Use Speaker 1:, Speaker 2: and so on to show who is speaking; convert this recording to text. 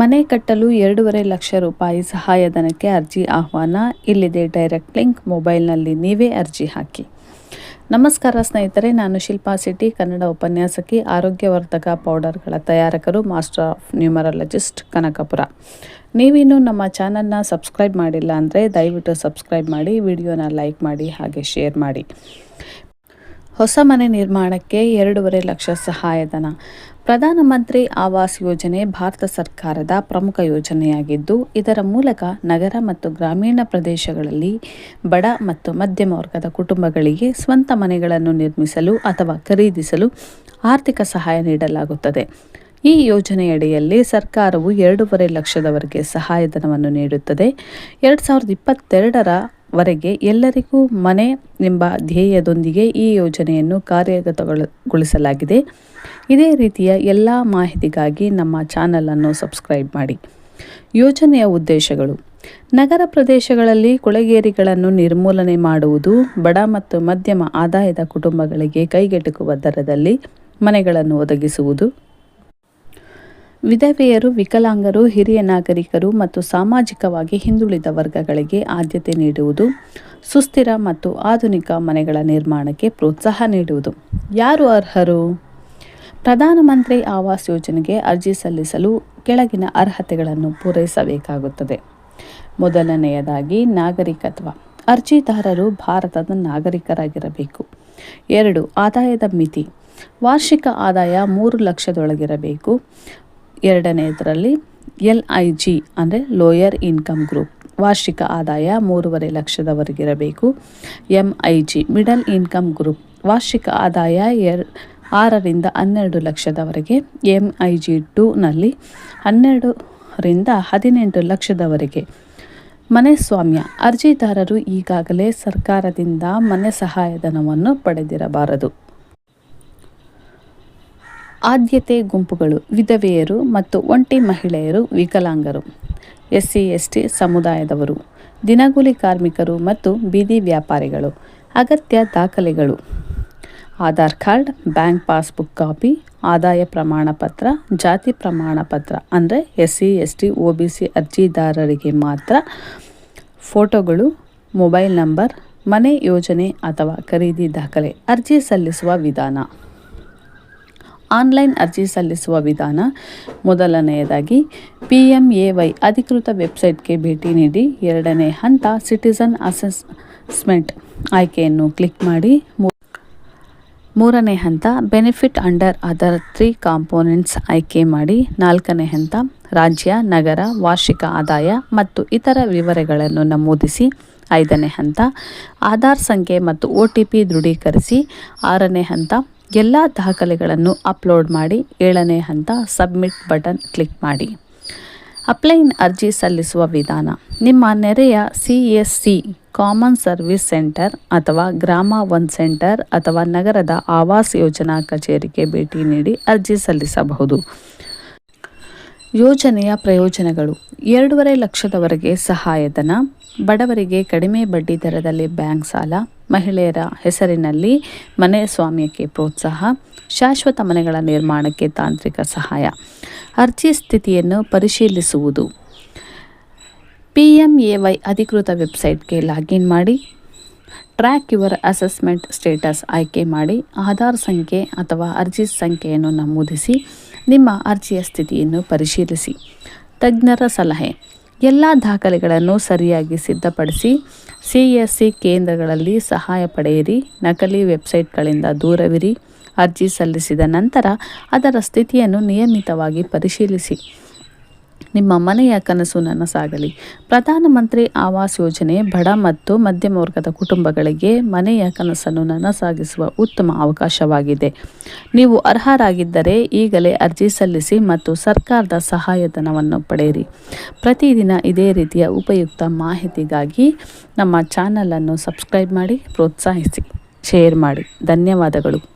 Speaker 1: ಮನೆ ಕಟ್ಟಲು ಎರಡೂವರೆ ಲಕ್ಷ ರೂಪಾಯಿ ಸಹಾಯಧನಕ್ಕೆ ಅರ್ಜಿ ಆಹ್ವಾನ. ಇಲ್ಲಿದೆ ಡೈರೆಕ್ಟ್ ಲಿಂಕ್ ಮೊಬೈಲ್ನಲ್ಲಿ ನೀವೇ ಅರ್ಜಿ ಹಾಕಿ. ನಮಸ್ಕಾರ ಸ್ನೇಹಿತರೆ, ನಾನು ಶಿಲ್ಪಾ ಸಿಟಿ ಕನ್ನಡ ಉಪನ್ಯಾಸಕಿ ಆರೋಗ್ಯವರ್ಧಕ ಪೌಡರ್ಗಳ ತಯಾರಕರು, ಮಾಸ್ಟರ್ ಆಫ್ ನ್ಯೂಮರಾಲಜಿಸ್ಟ್ ಕನಕಪುರ. ನೀವಿನ್ನೂ ನಮ್ಮ ಚಾನಲ್ನ ಸಬ್ಸ್ಕ್ರೈಬ್ ಮಾಡಿಲ್ಲ ಅಂದರೆ ದಯವಿಟ್ಟು ಸಬ್ಸ್ಕ್ರೈಬ್ ಮಾಡಿ, ವಿಡಿಯೋನ ಲೈಕ್ ಮಾಡಿ, ಹಾಗೆ ಶೇರ್ ಮಾಡಿ. ಹೊಸ ಮನೆ ನಿರ್ಮಾಣಕ್ಕೆ ಎರಡೂವರೆ ಲಕ್ಷ ಸಹಾಯಧನ. ಪ್ರಧಾನಮಂತ್ರಿ ಆವಾಸ್ ಯೋಜನೆ ಭಾರತ ಸರ್ಕಾರದ ಪ್ರಮುಖ ಯೋಜನೆಯಾಗಿದ್ದು, ಇದರ ಮೂಲಕ ನಗರ ಮತ್ತು ಗ್ರಾಮೀಣ ಪ್ರದೇಶಗಳಲ್ಲಿ ಬಡ ಮತ್ತು ಮಧ್ಯಮ ವರ್ಗದ ಕುಟುಂಬಗಳಿಗೆ ಸ್ವಂತ ಮನೆಗಳನ್ನು ನಿರ್ಮಿಸಲು ಅಥವಾ ಖರೀದಿಸಲು ಆರ್ಥಿಕ ಸಹಾಯ ನೀಡಲಾಗುತ್ತದೆ. ಈ ಯೋಜನೆಯಡಿಯಲ್ಲಿ ಸರ್ಕಾರವು ಎರಡೂವರೆ ಲಕ್ಷದವರೆಗೆ ಸಹಾಯಧನವನ್ನು ನೀಡುತ್ತದೆ. ಎರಡು ಸಾವಿರದ ಇಪ್ಪತ್ತೆರಡರ ವರೆಗೆ ಎಲ್ಲರಿಗೂ ಮನೆ ಎಂಬ ಧ್ಯೇಯದೊಂದಿಗೆ ಈ ಯೋಜನೆಯನ್ನು ಕಾರ್ಯಗತಗೊಳಿಸಲಾಗಿದೆ. ಇದೇ ರೀತಿಯ ಎಲ್ಲ ಮಾಹಿತಿಗಾಗಿ ನಮ್ಮ ಚಾನಲನ್ನು ಸಬ್ಸ್ಕ್ರೈಬ್ ಮಾಡಿ. ಯೋಜನೆಯ ಉದ್ದೇಶಗಳು. ನಗರ ಪ್ರದೇಶಗಳಲ್ಲಿ ಕೊಳೆಗೇರಿಗಳನ್ನು ನಿರ್ಮೂಲನೆ ಮಾಡುವುದು ಬಡ ಮತ್ತು ಮಧ್ಯಮ ಆದಾಯದ ಕುಟುಂಬಗಳಿಗೆ ಕೈಗೆಟುಕುವ ದರದಲ್ಲಿ ಮನೆಗಳನ್ನು ಒದಗಿಸುವುದು. ವಿಧವೆಯರು, ವಿಕಲಾಂಗರು, ಹಿರಿಯ ನಾಗರಿಕರು ಮತ್ತು ಸಾಮಾಜಿಕವಾಗಿ ಹಿಂದುಳಿದ ವರ್ಗಗಳಿಗೆ ಆದ್ಯತೆ ನೀಡುವುದು, ಸುಸ್ಥಿರ ಮತ್ತು ಆಧುನಿಕ ಮನೆಗಳ ನಿರ್ಮಾಣಕ್ಕೆ ಪ್ರೋತ್ಸಾಹ ನೀಡುವುದು. ಯಾರು ಅರ್ಹರು? ಪ್ರಧಾನಮಂತ್ರಿ ಆವಾಸ್ ಯೋಜನೆಗೆ ಅರ್ಜಿ ಸಲ್ಲಿಸಲು ಕೆಳಗಿನ ಅರ್ಹತೆಗಳನ್ನು ಪೂರೈಸಬೇಕಾಗುತ್ತದೆ. ಮೊದಲನೆಯದಾಗಿ ನಾಗರಿಕತ್ವ. ಅರ್ಜಿದಾರರು ಭಾರತದ ನಾಗರಿಕರಾಗಿರಬೇಕು. ಎರಡು, ಆದಾಯದ ಮಿತಿ. ವಾರ್ಷಿಕ ಆದಾಯ ಮೂರು ಲಕ್ಷದೊಳಗಿರಬೇಕು. ಎರಡನೆಯದರಲ್ಲಿ ಎಲ್ ಐ ಜಿ ಅಂದರೆ ಲೋಯರ್ ಇನ್ಕಮ್ ಗ್ರೂಪ್ ವಾರ್ಷಿಕ ಆದಾಯ ಮೂರುವರೆ ಲಕ್ಷದವರೆಗಿರಬೇಕು M I G middle income group ವಾರ್ಷಿಕ ಆದಾಯ ಎರ್ ಆರರಿಂದ ಹನ್ನೆರಡು ಲಕ್ಷದವರೆಗೆ ಎಂ ಐ ಜಿ ಟೂನಲ್ಲಿ ಹನ್ನೆರಡರಿಂದ ಹದಿನೆಂಟು ಲಕ್ಷದವರೆಗೆ. ಮನೆ ಸ್ವಾಮ್ಯ. ಅರ್ಜಿದಾರರು ಈಗಾಗಲೇ ಸರ್ಕಾರದಿಂದ ಮನೆ ಸಹಾಯಧನವನ್ನು ಪಡೆದಿರಬಾರದು. ಆದ್ಯತೆ ಗುಂಪುಗಳು, ವಿಧವೆಯರು ಮತ್ತು ಒಂಟಿ ಮಹಿಳೆಯರು ವಿಕಲಾಂಗರು. ಎಸ್ ಸಿ ಸಮುದಾಯದವರು, ದಿನಗೂಲಿ ಕಾರ್ಮಿಕರು ಮತ್ತು ಬೀದಿ ವ್ಯಾಪಾರಿಗಳು, ಅಗತ್ಯ ದಾಖಲೆಗಳು. Aadhaar card, bank passbook copy, ಆದಾಯ ಪ್ರಮಾಣ ಪತ್ರ ಜಾತಿ ಪ್ರಮಾಣ ಪತ್ರ ಅಂದರೆ S C S T O B C ಅರ್ಜಿದಾರರಿಗೆ ಮಾತ್ರ ಫೋಟೋಗಳು, ಮೊಬೈಲ್ ನಂಬರ್, ಮನೆ ಯೋಜನೆ ಅಥವಾ ಖರೀದಿ ದಾಖಲೆ ಅರ್ಜಿ ಸಲ್ಲಿಸುವ ವಿಧಾನ. ಆನ್ಲೈನ್ ಅರ್ಜಿ ಸಲ್ಲಿಸುವ ವಿಧಾನ ಮೊದಲನೆಯದಾಗಿ ಪಿ ಎಂ ಎ ವೈ ಅಧಿಕೃತ ವೆಬ್ಸೈಟ್ಗೆ ಭೇಟಿ ನೀಡಿ ಎರಡನೇ ಹಂತ ಸಿಟಿಸನ್ ಅಸೆಸ್ಮೆಂಟ್ ಆಯ್ಕೆಯನ್ನು ಕ್ಲಿಕ್ ಮಾಡಿ. ಮೂರನೇ ಹಂತ benefit under other three components ಆಯ್ಕೆ ಮಾಡಿ. ನಾಲ್ಕನೇ ಹಂತ ರಾಜ್ಯ, ನಗರ, ವಾರ್ಷಿಕ ಆದಾಯ ಮತ್ತು ಇತರ ವಿವರಗಳನ್ನು ನಮೂದಿಸಿ. ಐದನೇ ಹಂತ ಆಧಾರ್ ಸಂಖ್ಯೆ ಮತ್ತು ಒ ಟಿ ಪಿ ದೃಢೀಕರಿಸಿ. ಆರನೇ ಹಂತ ಎಲ್ಲ ದಾಖಲೆಗಳನ್ನು ಅಪ್ಲೋಡ್ ಮಾಡಿ ಏಳನೇ ಹಂತ ಸಬ್ಮಿಟ್ ಬಟನ್ ಕ್ಲಿಕ್ ಮಾಡಿ. ಅಪ್ಲೈನ್ ಅರ್ಜಿ ಸಲ್ಲಿಸುವ ವಿಧಾನ. ನಿಮ್ಮ ನೆರೆಯ C S C common service centre ಅಥವಾ ಗ್ರಾಮ ಒನ್ ಸೆಂಟರ್ ಅಥವಾ ನಗರದ ಆವಾಸ್ ಯೋಜನಾ ಕಚೇರಿಗೆ ಭೇಟಿ ನೀಡಿ ಅರ್ಜಿ ಸಲ್ಲಿಸಬಹುದು. ಯೋಜನೆಯ ಪ್ರಯೋಜನಗಳು. ಎರಡೂವರೆ ಲಕ್ಷದವರೆಗೆ ಸಹಾಯಧನ, ಬಡವರಿಗೆ ಕಡಿಮೆ ಬಡ್ಡಿ ದರದಲ್ಲಿ ಬ್ಯಾಂಕ್ ಸಾಲ ಮಹಿಳೆಯರ ಹೆಸರಿನಲ್ಲಿ ಮನೆ ಸ್ವಾಮ್ಯಕ್ಕೆ ಪ್ರೋತ್ಸಾಹ, ಶಾಶ್ವತ ಮನೆಗಳ ನಿರ್ಮಾಣಕ್ಕೆ ತಾಂತ್ರಿಕ ಸಹಾಯ, ಅರ್ಜಿ ಸ್ಥಿತಿಯನ್ನು ಪರಿಶೀಲಿಸುವುದು. ಪಿ ಎಂ ಎ ವೈ ಅಧಿಕೃತ ವೆಬ್ಸೈಟ್ಗೆ ಲಾಗಿನ್ ಮಾಡಿ, ಟ್ರ್ಯಾಕ್ ಯುವರ್ ಅಸೆಸ್ಮೆಂಟ್ ಸ್ಟೇಟಸ್ ಆಯ್ಕೆ ಮಾಡಿ, ಆಧಾರ್ ಸಂಖ್ಯೆ ಅಥವಾ ಅರ್ಜಿ ಸಂಖ್ಯೆಯನ್ನು ನಮೂದಿಸಿ, ನಿಮ್ಮ ಅರ್ಜಿಯ ಸ್ಥಿತಿಯನ್ನು ಪರಿಶೀಲಿಸಿ. ತಜ್ಞರ ಸಲಹೆ ಎಲ್ಲ ದಾಖಲೆಗಳನ್ನು ಸರಿಯಾಗಿ ಸಿದ್ಧಪಡಿಸಿ ಸಿ ಎಸ್ ಸಿ ಕೇಂದ್ರಗಳಲ್ಲಿ ಸಹಾಯ ಪಡೆಯಿರಿ. ನಕಲಿ ವೆಬ್ಸೈಟ್ಗಳಿಂದ ದೂರವಿರಿ. ಅರ್ಜಿ ಸಲ್ಲಿಸಿದ ನಂತರ ಅದರ ಸ್ಥಿತಿಯನ್ನು ನಿಯಮಿತವಾಗಿ ಪರಿಶೀಲಿಸಿ. ನಿಮ್ಮ ಮನೆಯ ಕನಸು ನನಸಾಗಲಿ ಪ್ರಧಾನಮಂತ್ರಿ ಆವಾಸ್ ಯೋಜನೆ ಬಡ ಮತ್ತು ಮಧ್ಯಮ ವರ್ಗದ ಕುಟುಂಬಗಳಿಗೆ ಮನೆಯ ಕನಸನ್ನು ನನಸಾಗಿಸುವ ಉತ್ತಮ ಅವಕಾಶವಾಗಿದೆ. ನೀವು ಅರ್ಹರಾಗಿದ್ದರೆ ಈಗಲೇ ಅರ್ಜಿ ಸಲ್ಲಿಸಿ ಮತ್ತು ಸರ್ಕಾರದ ಸಹಾಯಧನವನ್ನು ಪಡೆಯಿರಿ. ಪ್ರತಿದಿನ ಇದೇ ರೀತಿಯ ಉಪಯುಕ್ತ ಮಾಹಿತಿಗಾಗಿ ನಮ್ಮ ಚಾನಲನ್ನು ಸಬ್ಸ್ಕ್ರೈಬ್ ಮಾಡಿ, ಪ್ರೋತ್ಸಾಹಿಸಿ, ಶೇರ್ ಮಾಡಿ. ಧನ್ಯವಾದಗಳು.